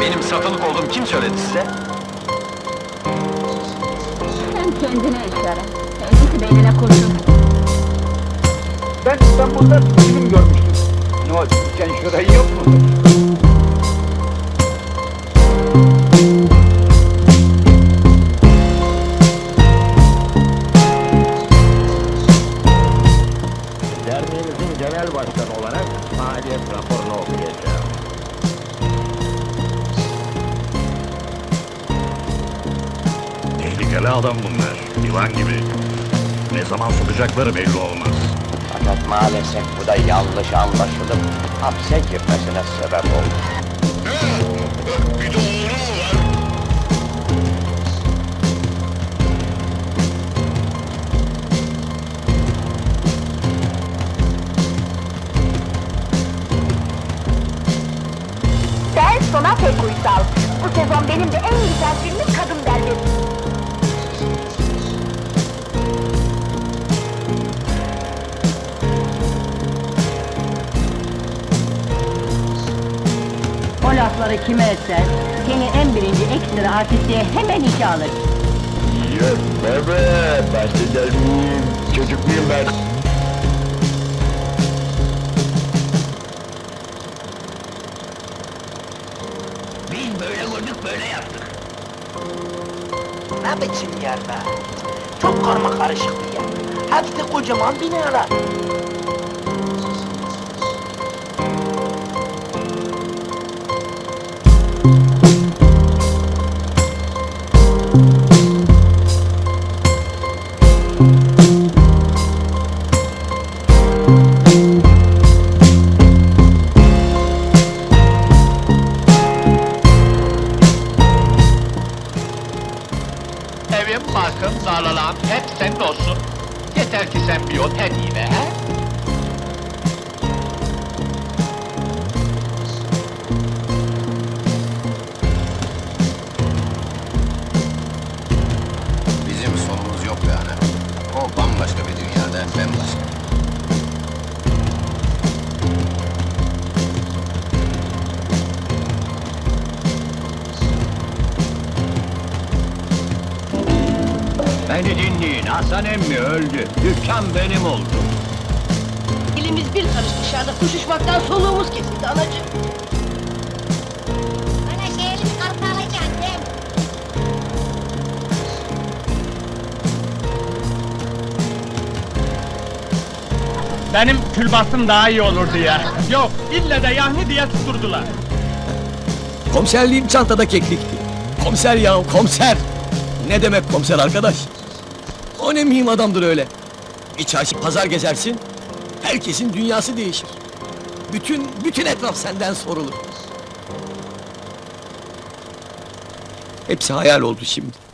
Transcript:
Benim satılık olduğum kim söyledi size? Sen kendine işaret. Kendisi beynine kurşun. Ben İstanbul'da bir film görmüştüm. Ne oldu? Sen şurayı yok mu? Derneğimizin genel başkanı olarak faaliyet raporunu okuyacağım. Tehlikeli adam bunlar. Yılan gibi. Ne zaman sokacakları belli olmaz. Fakat maalesef bu da yanlış anlaşılıp hapse girmesine sebep oldu. Sen sona pek uysal. Bu sezon benim de en güzel filmim Kadın Dergisi. O lafları kime etsen, seni en birinci ekstra artistliğe hemen işe alır. Yok bebe, bahseder miyim? Çocuk muyum ben? Böyle yaptık. Ne biçim yer be? Çok karma karışık bir yer. Hepsi kocaman binalar. Evim, barkım, tarlalam hep senin olsun. Yeter ki sen bir iyi be, he? Beni dinleyin, Hasan emmi öldü. Dükkan benim oldu. Elimiz bir karış dışarıda koşuşmaktan soluğumuz kesildi anacığım. Bana şey elimi kalkalayacaksın değil mi? Benim külbastım daha iyi olurdu ya. Yok, ille de yahni diye tutturdular. Komiserliğim çantada keklikti. Komiser ya komiser. Ne demek komiser arkadaş? O ne mühim adamdır öyle. Bir çarşı pazar gezersin. Herkesin dünyası değişir. Bütün bütün etraf senden sorulur. Hepsi hayal oldu şimdi.